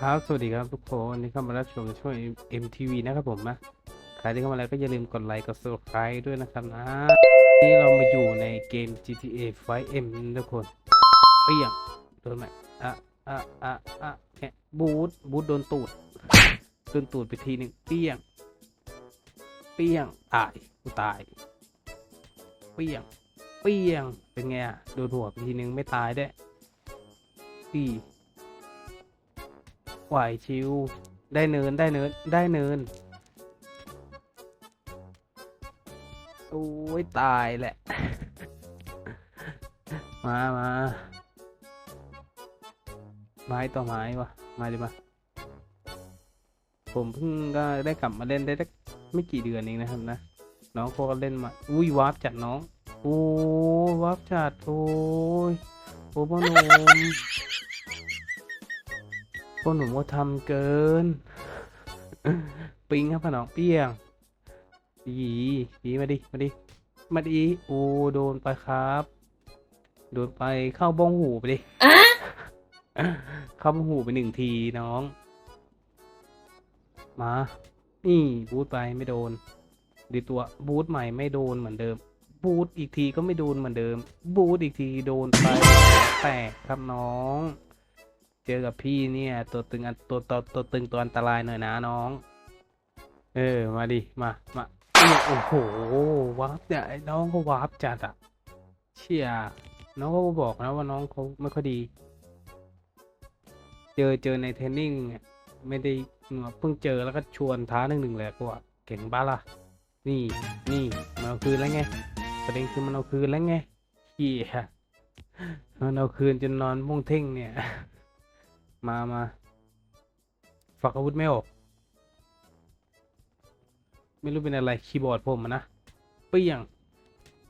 ครับสวัสดีครับทุกคนวันนี้เข้ามารับชมช่วย MTV นะครับผมนะใครที่เข้ามาแล้วก็อย่าลืมกดไลค์กด subscribe ด้วยนะครับนะนี่เรามาอยู่ในเกม GTA 5M ทุกคนเปียงโดนไหมอะอะอะอะแค่บูทบูทโดนตูดโดนตูดไปทีหนึ่งเปียง เปียงตายกูตายเปียงเปียงเป็นไงอะโดนหัวไปทีหนึ่งไม่ตายได้วยอี ไหวชิว ได้เนินได้เนินได้เนิน โอ้ย ตายแหละ มามาไม้ต่อไม้วะมาดิมาผมเพิ่งก็ได้กลับมาเล่นได้สักไม่กี่เดือนเองนะครับนะ น้องเขาก็เล่นมา อุ้ยวาร์ปจัดน้อง โอ้วาร์ปจัดโอ้ยโอ้พ่อหนุ่ม พวกหนุ่มทำเกิน ปิงครับพอน้องเปี้ยงดีดีมาดิ มาดิ มาดิ โอ้โดนไปครับ โดนไปเข้าบ้องหูไปดิเข้าบ้องหูไปหนึ่งทีน้อง มา นี่บูทไปไม่โดน ดีตัวบูทใหม่ไม่โดนเหมือนเดิม บูทอีกทีก็ไม่โดนเหมือนเดิม บูทอีกทีโดนไปแตกครับน้อง เจอกับพี่เนี่ย ตัวตึงอันตัวตัวตัวตึงตัวอันตรายหน่อยนะน้อง เออมาดิมามาโอ้โหวาร์ปเนี่ยน้องเขาวาร์ปจัดอะเชี่ยน้องเขาบอกนะว่าน้องเขาไม่ค่อยดี เจอเจอในเทรนนิ่งเนี่ยไม่ได้เพิ่งเจอแล้วก็ชวนท้าหนึ่งหนึ่งเลยกูอะเก่งบ้าล่ะ นี่นี่มันเอาคืนแล้วไงประเด็นคือมันเอาคืนแล้วไงเฮียมันเอาคืนจนนอนม่วงเท่งเนี่ย มามาฝักอาวุธไม่ออก ไม่รู้เป็นอะไรคีย์บอร์ดผมนะเปี้ยง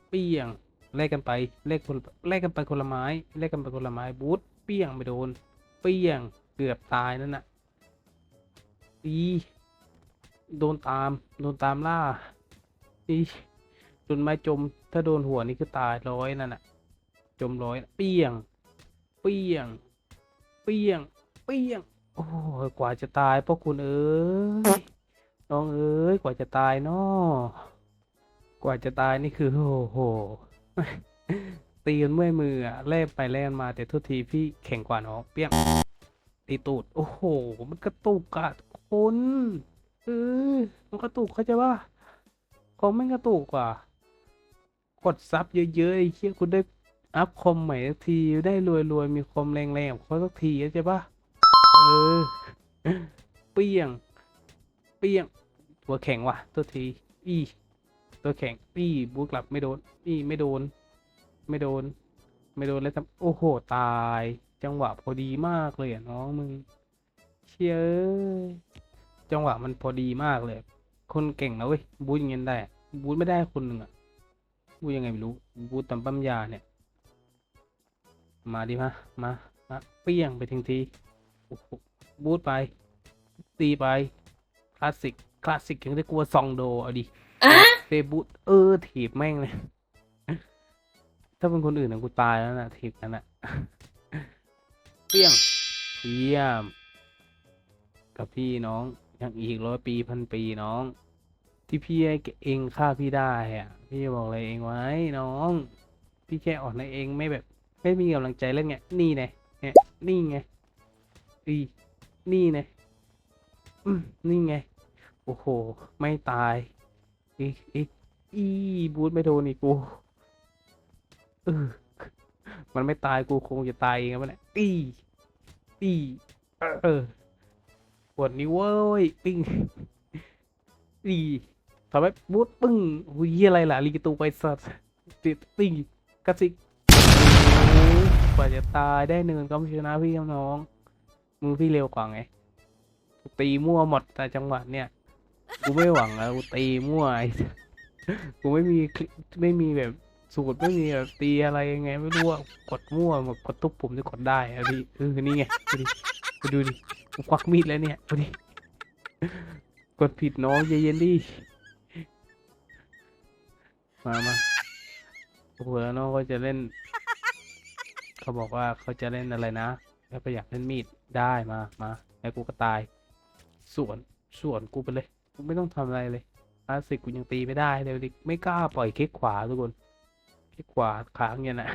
เปี้ยงแลกกันไปแลกคนแลกกันไปคนละไม้แลกกันไปคนละไม้บูทเปี้ยงไม่โดน เปี้ยงเกือบตายนั่นน่ะอีโดนตามโดนตามล่าอีโดนไม้จม ถ้าโดนหัวนี่คือตายร้อยนั่นน่ะจมร้อยเปี้ยง เปี้ยง เปี้ยง เปี้ยงโอ้ยกว่าจะตายพวกคุณเอ้ยน้องเอ้ยกว่าจะตายเนาะกว่าจะตายนี่คือโอ้โหตีนเมื่อยมืออะแล่นไปแล่นมาแต่ทุกทีพี่แข่งกว่าน้องเปี้ยงตีตูดโอ้โห มันกระตุกอะทุกคนเออมันกระตุกเข้าใจว่าคอมไม่กระตุกกว่ากดซับเยอะๆไอ้เชี่ยคุณได้อัพคอมใหม่สักทีได้รวยรวยๆมีคอมแรงๆของเขาสักทีเข้าใจปะ ออ เปี้ยง เปี้ยง ตัวแข็งว่ะ ตัวที อี ตัวแข็ง อีบูกลับไม่โดน อีไม่โดน ไม่โดน ไม่โดนแล้วทำโอ้โห ตาย จังหวะพอดีมากเลยอะน้องมึง เชี่ยจังหวะมันพอดีมากเลย คนเก่งนะเว้ย บูทอย่างเงี้ยได้ บูทไม่ได้คนหนึ่งอะ บูทยังไงไม่รู้ บูทตำปั๊มยาเนี่ย มาดิมา มา มา เปี้ยงไปทิ้งที บูทไปตีไป คลาสสิก คลาสสิกยังได้กลัวซองโด เอาดิเฟบูทเออถีบแม่งเลย ถ้าเป็นคนอื่นนะกูตายแล้วนะถีบนั้นนะเปี้ยงเยี่ยม กับพี่น้องยังอีกร้อยปีพันปีน้อง ที่พี่ให้เองฆ่าพี่ได้อะพี่จะบอกอะไรเองไว้น้อง พี่แค่อ่อนในเองไม่แบบ ไม่มีกำลังใจเล่นไงนี่ไงเนี่ยนี่ไง อีนี่ไงอืมนี่ไง โอ้โห ไม่ตาย อีอีอีบูทไม่โดนอีกกูเออมันไม่ตายกูคงจะตายเองแล้วเนี่ยตีตีเออปวดนิ้วเว้ยปิ้งตีทำไมบูทปึ้งอุ้ยอะไรล่ะลีกตูไปสัตว์ติดตีกระสิกกว่าจะตายได้เนินก็ไม่ชนะพี่น้อง มือพี่เร็วกว่าไงกูตีมั่วหมดแต่จังหวะเนี่ยกูไม่หวังแล้วกูตีมั่วไอ้กูไม่มีคลิไม่มีแบบสูตรไม่มีแบบตีอะไรยังไง ไม่รู้ว่ากดมั่วแบบกดทุกปุ่มที่กดได้อะพี่เออนี่ไงดูดิกูดูดิกูควักมีดแล้วเนี่ยดูดิกดผิดน้องเย็นดิมามาเผื่อน้องก็จะเล่น เขาบอกว่าเขาจะเล่นอะไรนะ แล้วก็อยากเล่นมีดได้มามาแล้วกูก็ตายสวนสวนกูไปเลย กูไม่ต้องทำอะไรเลยคลาสสิกกูยังตีไม่ได้เลยดิไม่กล้าปล่อยคลิกขวาทุกคนคลิกขวาค้างเงี้ยนะ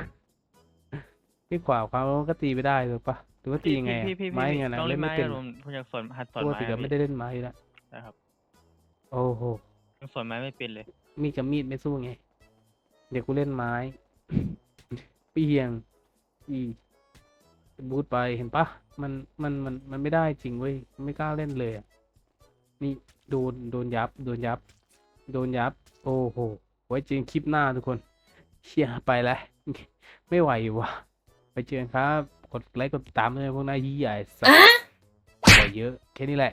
คลิกขวาค้างแล้วก็ตีไม่ได้เลยปะหรือว่าตียังไงอะพี่พี่พี่ไม้พี่เงี้ยนะต้องเล่เล่นนไม่ไม้เป็นผมผมอยากสอนหัดสอนปกไม้ติก็อะไม่พี่ได้เล่นไม้อยู่แล้วนะครับ โอ้โหยังสอนไม้ไม่เป็นเลย มีดกับมีดไม่สู้ไง เดี๋ยวกูเล่นไม้เปียงอี บูทไปเห็นปะมันมันมันมันไม่ได้จริงเว้ยไม่กล้าเล่นเลยอะนี่โดนโดนยับโดนยับ โดนยับ โอ้โหไว้เจอกันคลิปหน้าทุกคนเชียไปแล้วไม่ไหวว่ะไปเจอกันครับ กดไลค์กดติดตามเลยพวกหน้ายี่ใหญ่สัสขอเยอะแค่นี้แหละ